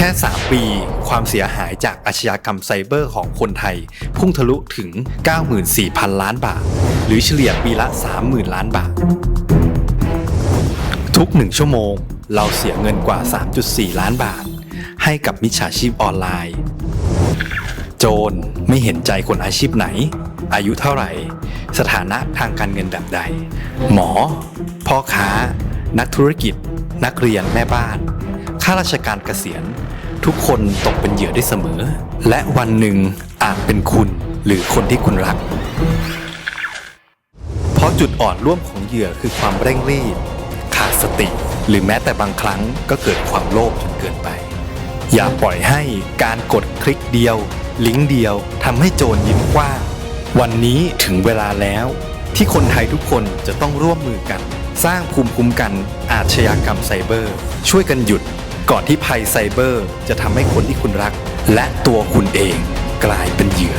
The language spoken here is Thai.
แค่ 3 ปี ความเสียหายจากอาชญากรรมไซเบอร์ของคนไทย พุ่งทะลุถึง 94,000 ล้านบาท หรือเฉลี่ยปีละ 30,000 ล้านบาท ทุกหนึ่งชั่วโมง เราเสียเงินกว่า 3.4 ล้านบาท ให้กับมิจฉาชีพออนไลน์ โจรไม่เห็นใจคนอาชีพไหน อายุเท่าไหร่ สถานะทางการเงินแบบใด หมอ พ่อค้า นักธุรกิจ นักเรียนแม่บ้าน ข้าราชการเกษียณ ทุกคนตกเป็นเหยื่อได้เสมอ และวันหนึ่งอาจเป็นคุณหรือคนที่คุณรัก เพราะจุดอ่อนร่วมของเหยื่อคือความเร่งรีบ ขาดสติ หรือแม้แต่บางครั้งก็เกิดความโลภจนเกินไป อย่าปล่อยให้การกดคลิกเดียว ลิงก์เดียวทำให้โจรยิ้มกว้างวันนี้ถึงเวลาแล้วที่คนไทยทุกคนจะต้องร่วมมือกัน สร้างภูมิคุ้มกันอาชญากรรมไซเบอร์ ช่วยกันหยุด ก่อนที่ภัยไซเบอร์จะทำให้คนที่คุณรัก และตัวคุณเองกลายเป็นเหยื่อ